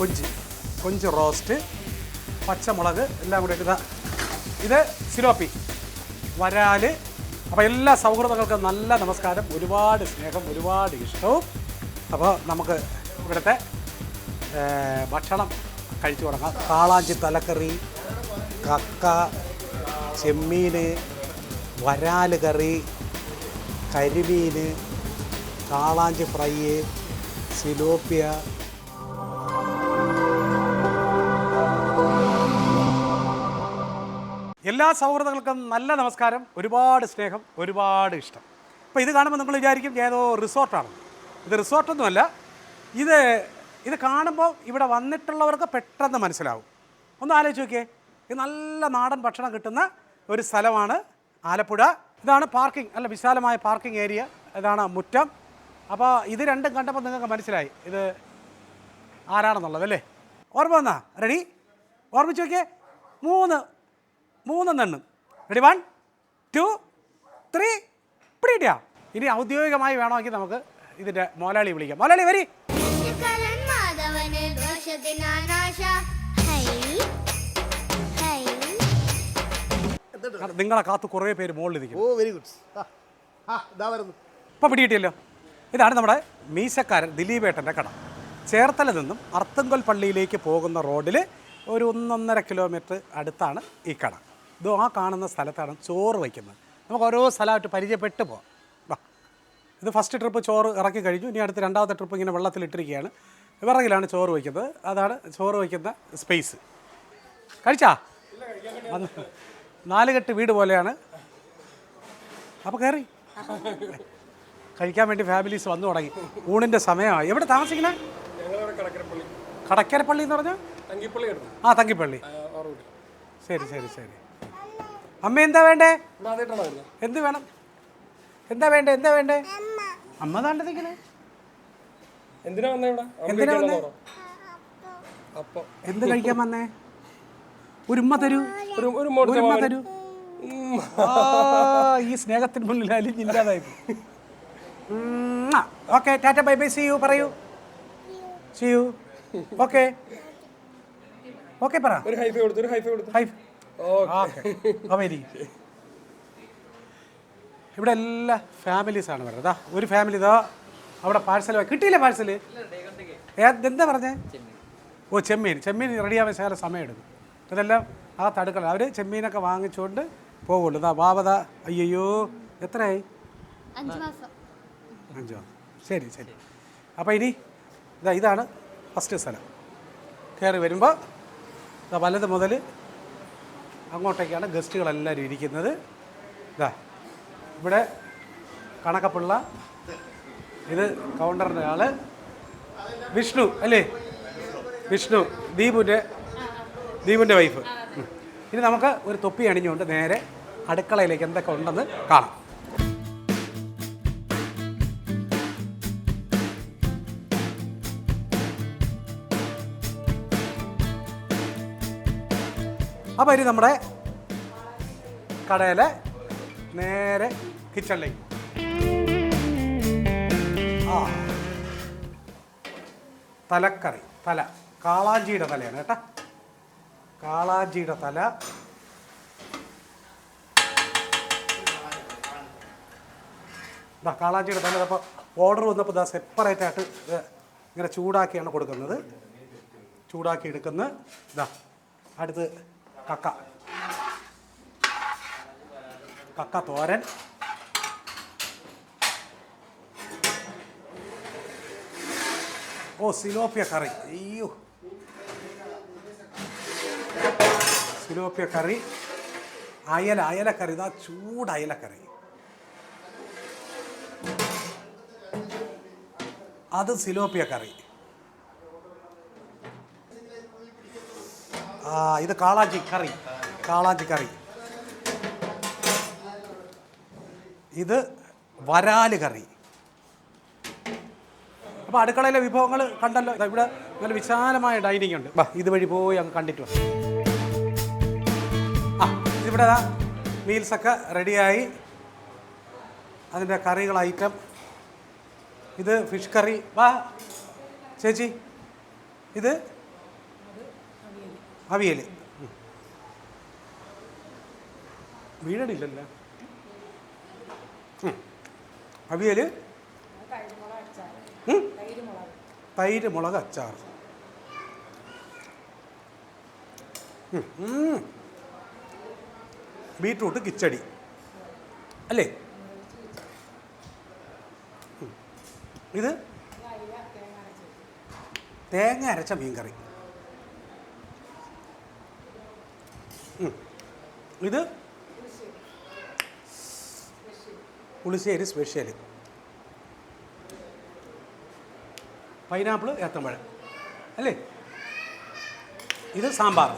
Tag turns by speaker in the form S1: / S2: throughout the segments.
S1: കൊഞ്ച് കൊഞ്ച് റോസ്റ്റ് പച്ചമുളക് എല്ലാം കൂടെ ഇതാ ഇത് സിലോപ്പി വരാൽ അപ്പോൾ എല്ലാ സൗഹൃദങ്ങൾക്കും നല്ല നമസ്കാരം ഒരുപാട് സ്നേഹം ഒരുപാട് ഇഷ്ടവും. അപ്പോൾ നമുക്ക് ഇവിടുത്തെ ഭക്ഷണം കഴിച്ചു തുടങ്ങാം. കാളാഞ്ചി തലക്കറി കക്ക ചെമ്മീൻ വരാൽ കറി കരിമീൻ കാളാഞ്ചി ഫ്രൈ സിലോപ്പിയ എല്ലാ സൗഹൃദങ്ങൾക്കും നല്ല നമസ്കാരം ഒരുപാട് സ്നേഹം ഒരുപാട് ഇഷ്ടം. അപ്പോൾ ഇത് കാണുമ്പോൾ നിങ്ങൾ വിചാരിക്കും ഏതോ റിസോർട്ടാണ്. ഇത് റിസോർട്ടൊന്നുമല്ല ഇത് ഇത് കാണുമ്പോൾ ഇവിടെ വന്നിട്ടുള്ളവർക്ക് പെട്ടെന്ന് മനസ്സിലാവും. ഒന്ന് ആലോചിച്ച് നോക്കിയേ ഇത് നല്ല നാടൻ ഭക്ഷണം കിട്ടുന്ന ഒരു സ്ഥലമാണ് ആലപ്പുഴ. ഇതാണ് പാർക്കിംഗ് അല്ല വിശാലമായ പാർക്കിംഗ് ഏരിയ ഇതാണ് മുറ്റം. അപ്പോൾ ഇത് രണ്ടും കണ്ടപ്പോൾ നിങ്ങൾക്ക് മനസ്സിലായി ഇത് ആരാണെന്നുള്ളത് അല്ലേ? ഓർമ്മ വന്നാ? റെഡി ഓർമ്മിച്ച് നോക്കിയേ മൂന്ന് മൂന്നെണ്ണം. റെഡി വൺ ടു ത്രീ പിടിയിട്ടാ ഇനി ഔദ്യോഗികമായി വേണമെങ്കിൽ നമുക്ക് ഇതിന്റെ മോലാളി വിളിക്കാം. മോലാളി വരി. നിങ്ങളെ കാത്ത് കുറേ പേര് മുകളിലിരിക്കും ഇപ്പൊ
S2: ഓ വെരി ഗുഡ് ആ ഇതാ വരുന്നു.
S1: ഇപ്പോൾ പിടികിട്ടിയല്ലോ. ഇതാണ് നമ്മുടെ മീശക്കാരൻ ദിലീപേട്ടന്റെ കട. ചേർത്തല നിന്നും അർത്തുങ്കൽ പള്ളിയിലേക്ക് പോകുന്ന റോഡിൽ ഒരു ഒന്നൊന്നര കിലോമീറ്റർ അടുത്താണ് ഈ കട. ഇത് ആ കാണുന്ന സ്ഥലത്താണ് ചോറ് വയ്ക്കുന്നത്. നമുക്ക് ഓരോ സ്ഥലമായിട്ട് പരിചയപ്പെട്ട് പോകാം വാ ഇത് ഫസ്റ്റ് ട്രിപ്പ് ചോറ് ഇറക്കി കഴിഞ്ഞു. ഇനി അടുത്ത രണ്ടാമത്തെ ട്രിപ്പ് ഇങ്ങനെ വെള്ളത്തിലിട്ടിരിക്കുകയാണ്. വിറകിലാണ് ചോറ് വയ്ക്കുന്നത്. അതാണ് ചോറ് വയ്ക്കുന്ന സ്പേസ് കഴിച്ചാ? നാലുകെട്ട് വീട് പോലെയാണ്. അപ്പോൾ കയറി കഴിക്കാൻ വേണ്ടി ഫാമിലീസ് വന്നു തുടങ്ങി. ഊണിന്റെ സമയമായി. എവിടെ താമസിക്കണേ കടക്കരപ്പള്ളി എന്ന് പറഞ്ഞാൽ ആ തങ്കിപ്പള്ളി. ശരി ശരി ശരി. അമ്മ എന്താ വേണ്ടേ? എന്ത് വേണം? എന്താ വേണ്ടേ? എന്താ വേണ്ടേ? അമ്മ. താണ്ട് നിൽക്കണേ
S3: എന്തിനാ വന്നേ ഇവിടെ?
S1: എന്തിനാ വന്നേ?
S3: അപ്പൊ.
S1: എന്ത് കഴിക്കാൻ വന്നേ? ഒരു ഉമ്മ തരൂ.
S3: ഒരു
S1: ഉമ്മ തരൂ. ആ, ഈ സ്നേഹത്തിന് മുന്നിൽ അലിഞ്ഞില്ലാതായി okay tata bye bye see you. പറയൂ. See you. ഓക്കെ. ഓക്കെ പറ.
S3: ഒരു ഹൈഫൈ കൊടുത്തു ഒരു ഹൈഫൈ കൊടുത്തു.
S1: Hi okay. ഇരി. ഇവിടെ എല്ലാ ഫാമിലീസാണ് വരുന്നത്. ദാ ഒരു ഫാമിലി ഇതാ അവിടെ പാഴ്സൽ കിട്ടിയില്ല പാഴ്സൽ എന്താ പറഞ്ഞേ? ഓ ചെമ്മീൻ. ചെമ്മീൻ റെഡിയാവാൻ ശകലം സമയമെടുക്കും അതെല്ലാം ആ തടുക്കള അവർ ചെമ്മീനൊക്കെ വാങ്ങിച്ചുകൊണ്ട് പോകുള്ളൂ ഇതാ ബാബത അയ്യോ എത്രയായി?
S4: അഞ്ച് മാസം.
S1: അഞ്ചോ ശരി ശരി. അപ്പോൾ ഇനി ഇതാ ഇതാണ് ഫസ്റ്റ് സ്ഥലം. കയറി വരുമ്പോൾ ഇതാ വലത് മുതൽ അങ്ങോട്ടേക്കാണ് ഗസ്റ്റുകളെല്ലാവരും ഇരിക്കുന്നത്. ഇതാ ഇവിടെ കണക്കപ്പിള്ള ഇത് കൗണ്ടറിന്റെ ആൾ. വിഷ്ണു അല്ലേ? വിഷ്ണു ദീപുന്റെ ദീപുന്റെ വൈഫ് ഇനി നമുക്ക് ഒരു തൊപ്പി അണിഞ്ഞുകൊണ്ട് നേരെ അടുക്കളയിലേക്ക് എന്തൊക്കെ ഉണ്ടെന്ന് കാണാം. അപ്പോൾ ഇനി നമ്മുടെ കടയിലെ നേരെ കിച്ചണിലേക്ക്. ആ. തലക്കറി തല. കാളാഞ്ചിയുടെ തലയാണ് കേട്ടോ. കാളാഞ്ചിയുടെ തല. ഇതാ കാളാഞ്ചിയുടെ തല അപ്പോൾ ഓർഡർ വന്നപ്പോൾ ഇതാ സെപ്പറേറ്റ് ആയിട്ട് ഇങ്ങനെ ചൂടാക്കിയാണ് കൊടുക്കുന്നത്. ചൂടാക്കി എടുക്കുന്ന ഇതാ അടുത്ത് കക്ക. കക്ക തോരൻ. ഓ സിലോപ്പിയ കറി. അയ്യോ. സിലോപ്പിയ കറി. അയല അയലക്കറി. ഇതാ ചൂട് അയലക്കറി. അത് സിലോപ്പിയ കറി. ഇത് കാളാജി കറി. കാളാജി കറി. ഇത് വരാൽ കറി. അപ്പോൾ അടുക്കളയിലെ വിഭവങ്ങൾ കണ്ടല്ലോ. ഇവിടെ നല്ല വിശാലമായ ഡൈനിങ് ഉണ്ട്. വാ. ഇതുവഴി പോയി അങ്ങ് കണ്ടിട്ട് വാ. ആ ഇതിവിടെ മീൽസൊക്കെ റെഡിയായി അതിന്റെ കറികൾ ഐറ്റം ഇത് ഫിഷ് കറി വാ ചേച്ചി. ഇത് അവിയൽ. വീഴണില്ലല്ലോ. അവിയൽ? തൈര് മുളക് അച്ചാർ. ബീട്രൂട്ട് കിച്ചടി അല്ലേ. ഇത് തേങ്ങ അരച്ച മീൻകറി ഉം. ഇത്? പുളിശ്ശേരി സ്പെഷ്യൽ പൈനാപ്പിൾ ഏത്തമ്പഴം അല്ലേ? ഇത് സാമ്പാർ.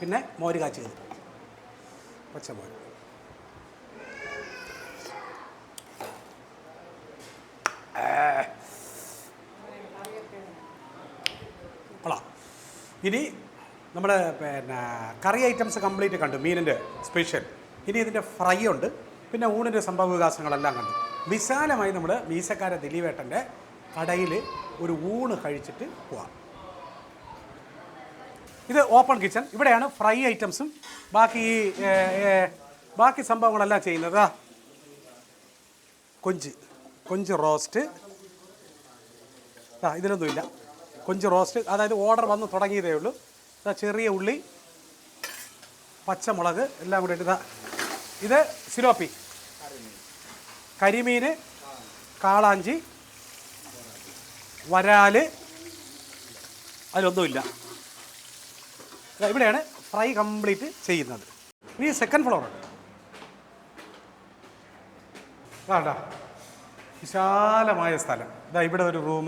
S1: പിന്നെ മോര് കാച്ചിയത് പച്ചമോര്. കൊള്ളാം. ഇനി നമ്മൾ പിന്നെ കറി ഐറ്റംസ് കംപ്ലീറ്റ് കണ്ടു മീനിന്റെ സ്പെഷ്യൽ. ഇനി ഇതിന്റെ ഫ്രൈ ഉണ്ട് പിന്നെ ഊണിന്റെ സംഭവ വികാസങ്ങളെല്ലാം കണ്ടു. വിശാലമായി നമ്മൾ മീശക്കാര ദിലീപേട്ടന്റെ കടയിൽ ഒരു ഊണ് കഴിച്ചിട്ട് പോവാം. ഇത് ഓപ്പൺ കിച്ചൺ ഇവിടെയാണ് ഫ്രൈ ഐറ്റംസും. ബാക്കി ബാക്കി സംഭവങ്ങളെല്ലാം ചെയ്യുന്നത്. കൊഞ്ച്. കൊഞ്ച് റോസ്റ്റ്. ആ ഇതിലൊന്നുമില്ല കൊഞ്ച് റോസ്റ്റ്. അതായത് ഓർഡർ വന്ന് തുടങ്ങിയതേ ഉള്ളൂ. ഇതാ ചെറിയ ഉള്ളി പച്ചമുളക് എല്ലാം കൂടി ഇതാ. ഇത് സിലോപ്പി. കരിമീൻ കാളാഞ്ചി വരാൽ. അതിലൊന്നുമില്ല. ഇവിടെയാണ് ഫ്രൈ കംപ്ലീറ്റ് ചെയ്യുന്നത്. ഇനി സെക്കൻഡ് ഫ്ലോറുണ്ട് വേണ്ട വിശാലമായ സ്ഥലം. ഇതാ ഇവിടെ ഒരു റൂം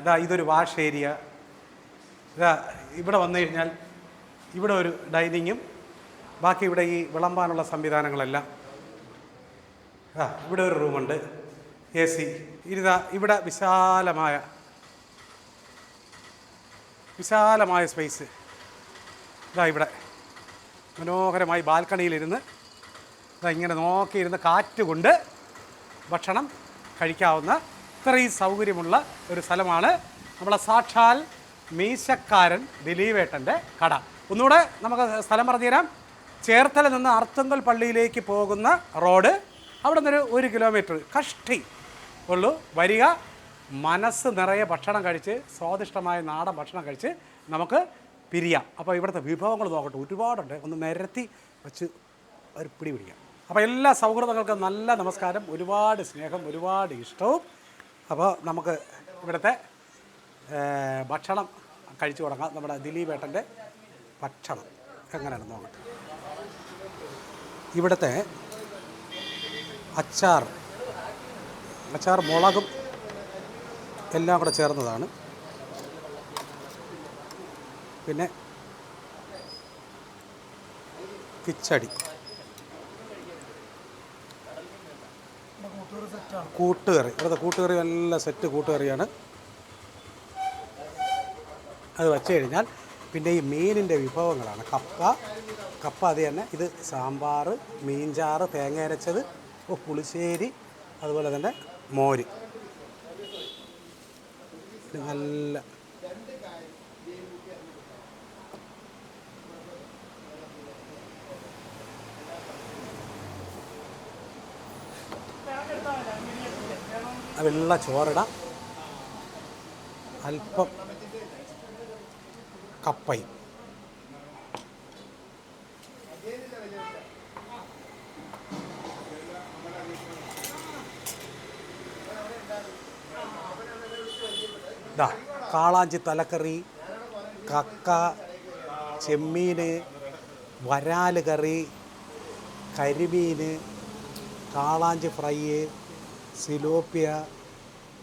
S1: ഇതാ ഇതൊരു വാഷ് ഏരിയ. ഇതാ ഇവിടെ വന്നു കഴിഞ്ഞാൽ ഇവിടെ ഒരു ഡൈനിങ്ങും ബാക്കി ഇവിടെ ഈ വിളമ്പാനുള്ള സംവിധാനങ്ങളെല്ലാം. ആ ഇവിടെ ഒരു റൂമുണ്ട് എ സി. ഇതാ ഇവിടെ വിശാലമായ വിശാലമായ സ്പേസ്. ഇതാ ഇവിടെ മനോഹരമായി ബാൽക്കണിയിലിരുന്ന് ഇതാ ഇങ്ങനെ നോക്കിയിരുന്ന് കാറ്റ് കൊണ്ട് ഭക്ഷണം കഴിക്കാവുന്ന ഇത്രയും സൗകര്യമുള്ള ഒരു സ്ഥലമാണ് നമ്മളെ സാക്ഷാൽ മീശക്കാരൻ ദിലീപേട്ടന്റെ കട. ഒന്നുകൂടെ നമുക്ക് സ്ഥലം പറഞ്ഞുതരാം ചേർത്തല നിന്ന് അർത്തുങ്കൽ പള്ളിയിലേക്ക് പോകുന്ന റോഡ് അവിടെ നിന്നൊരു ഒരു കിലോമീറ്റർ. കഷ്ടി ഉള്ളൂ. വരിക. മനസ്സ് നിറയെ ഭക്ഷണം കഴിച്ച് സ്വാദിഷ്ടമായ നാടൻ ഭക്ഷണം കഴിച്ച് നമുക്ക് പിരിയാം. അപ്പോൾ ഇവിടുത്തെ വിഭവങ്ങൾ നോക്കട്ടെ. ഒരുപാടുണ്ട്. ഒന്ന് നിരത്തി വെച്ച് ഒരു പിടി പിടിക്കാം. അപ്പോൾ എല്ലാ സൗഹൃദങ്ങൾക്കും നല്ല നമസ്കാരം ഒരുപാട് സ്നേഹം ഒരുപാട് ഇഷ്ടവും. അപ്പോൾ നമുക്ക് ഇവിടുത്തെ ഭക്ഷണം കഴിച്ചു തുടങ്ങാം. നമ്മുടെ ദിലീപേട്ടന്റെ ഭക്ഷണം. എങ്ങനെയാണ് നോക്കട്ടെ. ഇവിടുത്തെ അച്ചാർ അച്ചാർ മുളകും എല്ലാം കൂടെ ചേർന്നതാണ്. പിന്നെ കിച്ചടി. കൂട്ടുകറി. ഇവിടുത്തെ കൂട്ടുകറി നല്ല സെറ്റ് കൂട്ടുകറിയാണ്. അത് വച്ചു കഴിഞ്ഞാൽ പിന്നെ ഈ മീനിന്റെ വിഭവങ്ങളാണ്. കപ്പ കപ്പ അത് തന്നെ. ഇത് സാമ്പാർ മീൻചാറ് തേങ്ങ അരച്ചത് പുളിശ്ശേരി അതുപോലെ തന്നെ മോര്. നല്ല വെള്ള ചോറിടാം. അല്പം കപ്പയും. കാളാഞ്ചി തലക്കറി കക്ക ചെമ്മീൻ വരാൽ കറി കരിമീൻ കാളാഞ്ചി ഫ്രൈ സിലോപ്പിയ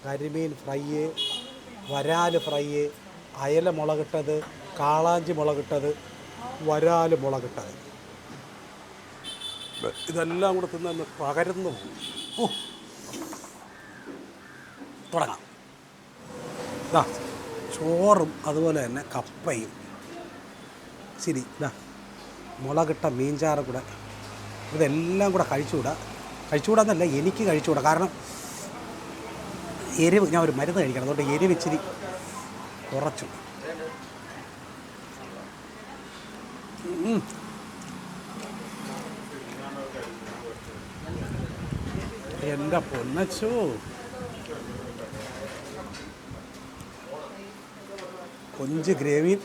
S1: കരിമീൻ ഫ്രൈ വരാൽ ഫ്രൈ അയല മുളകിട്ടത് കാളാഞ്ചി മുളകിട്ടത് വരാൽ മുളകിട്ടത്. ഇതെല്ലാം കൂടെ തിന്നു പകരുന്നു. തുടങ്ങാം. ഇതാ ചോറും അതുപോലെ തന്നെ കപ്പയും. ശരി ഇതാ മുളകിട്ട മീൻചാറ് കൂടെ ഇതെല്ലാം കൂടെ കഴിച്ചുകൂടാ. കഴിച്ചുകൂടാന്നല്ല എനിക്ക് കഴിച്ചുകൂടാ. കാരണം എരിവ് ഞാൻ ഒരു മരുന്ന് കഴിക്കണം. അതുകൊണ്ട് എരിവ് ഇച്ചിരി കുറച്ചു. എന്റെ പൊന്നച്ചോ. കൊഞ്ച് ഗ്രേവി.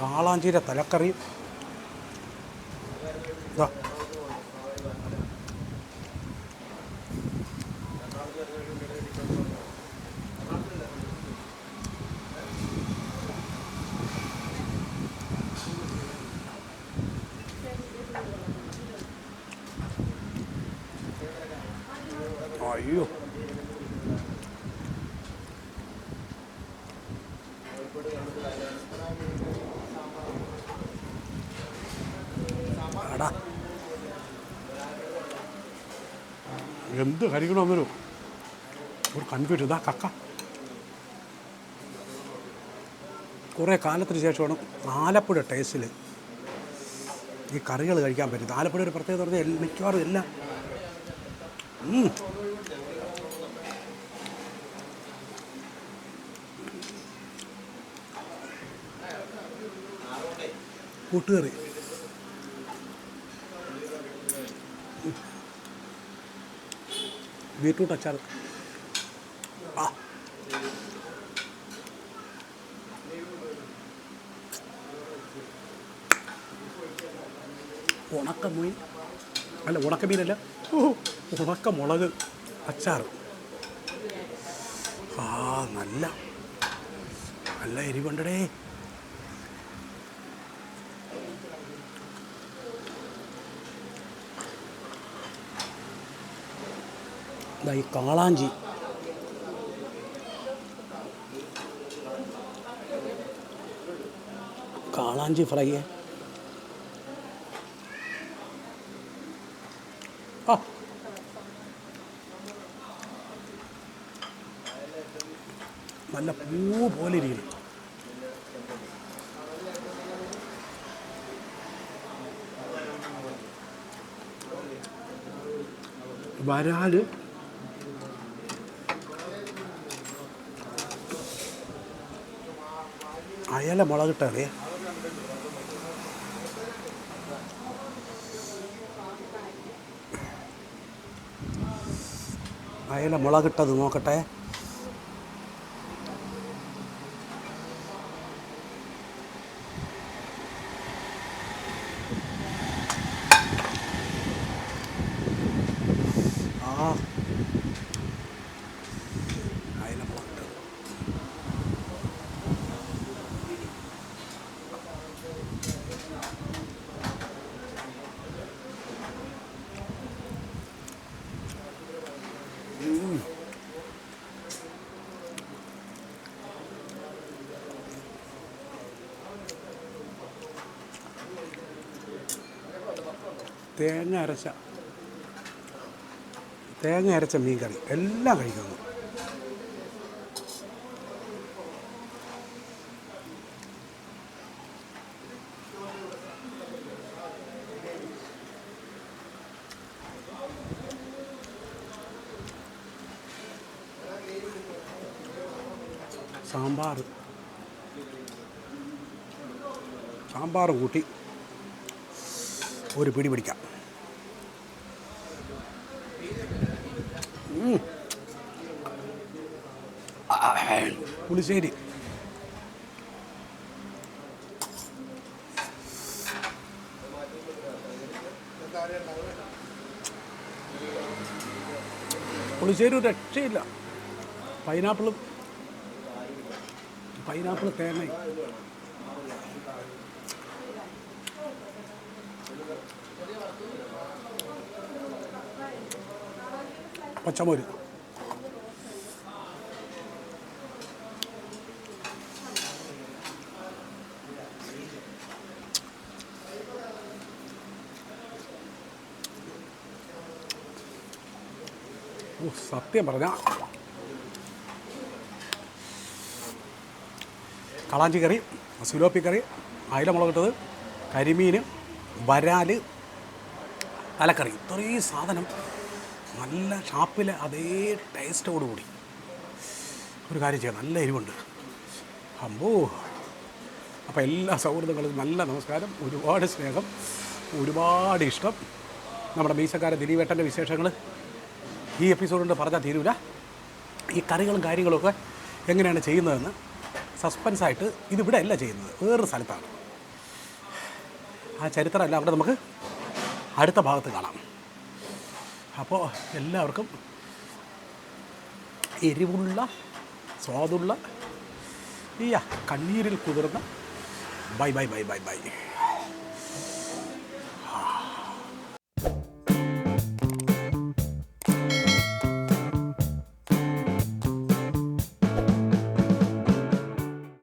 S1: കാളാഞ്ചീര തലക്കറി. ഇതാ അയ്യോ. എന്ത് കഴിക്കണമെന്നൊരു ഒരു കൺഫ്യൂഷൻ. ഇതാ കക്ക. കുറേ കാലത്തിന് ശേഷമാണ് ആലപ്പുഴ ടേസ്റ്റിൽ ഈ കറികൾ കഴിക്കാൻ പറ്റുന്നത്. ആലപ്പുഴ ഒരു പ്രത്യേകത പറഞ്ഞാൽ മിക്കവാറും എല്ലാം. കൂട്ടുകറി. ബീട്രൂട്ട് അച്ചാർ ആ. ഉണക്കമീൻ. അല്ല ഉണക്കമീനല്ല. മീനല്ല ഉണക്ക മുളക് അച്ചാർ ആ നല്ല നല്ല എരിവുണ്ടടേ. ഈ കാളാഞ്ചി കാളാഞ്ചി ഫ്രൈ ആ നല്ല പൂ പോലെ ഇരിക്കുന്നു വരാൽ അയല മുളകിട്ടേ അയല മുളകിട്ടത് നോക്കട്ടെ. തേങ്ങ അരച്ച തേങ്ങ അരച്ച മീൻ കറി എല്ലാം കഴിക്കുന്നു സാമ്പാർ. സാമ്പാർ കൂട്ടി. ഒരു പിടി പിടിക്കാം ഉം. ആ, പുളിശ്ശേരി. പുളിശ്ശേരി ഒരു രക്ഷയില്ല. പൈനാപ്പിളും പൈനാപ്പിൾ തേങ്ങയും പച്ചമോര്. സത്യം പറഞ്ഞ. കളാഞ്ചി കറി സുലോപ്പി കറി അയില മുളകിട്ടത് കരിമീൻ വരാൽ തലക്കറി. ഇത്രയും സാധനം നല്ല ഷാപ്പിലെ അതേ ടേസ്റ്റോടുകൂടി ഒരു കാര്യം ചെയ്യാം നല്ല എരിവുണ്ട്. അമ്പോ അപ്പോൾ എല്ലാ സൗഹൃദങ്ങളും നല്ല നമസ്കാരം ഒരുപാട് സ്നേഹം ഒരുപാട് ഇഷ്ടം. നമ്മുടെ മീശക്കാരൻ ദിലീപേട്ടന്റെ വിശേഷങ്ങൾ ഈ എപ്പിസോഡ് കൊണ്ട് പറഞ്ഞാൽ തീരൂല. ഈ കറികളും കാര്യങ്ങളൊക്കെ എങ്ങനെയാണ് ചെയ്യുന്നതെന്ന് സസ്പെൻസായിട്ട് ഇതിവിടെ അല്ല ചെയ്യുന്നത് വേറൊരു സ്ഥലത്താണ്. ആ ചരിത്രമല്ല അവിടെ നമുക്ക് അടുത്ത ഭാഗത്ത് കാണാം. അപ്പോൾ എല്ലാവർക്കും എരിവുള്ള സ്വാദുള്ള ഈ കണ്ണീരിൽ കുതിർന്ന bye bye bye bye bye.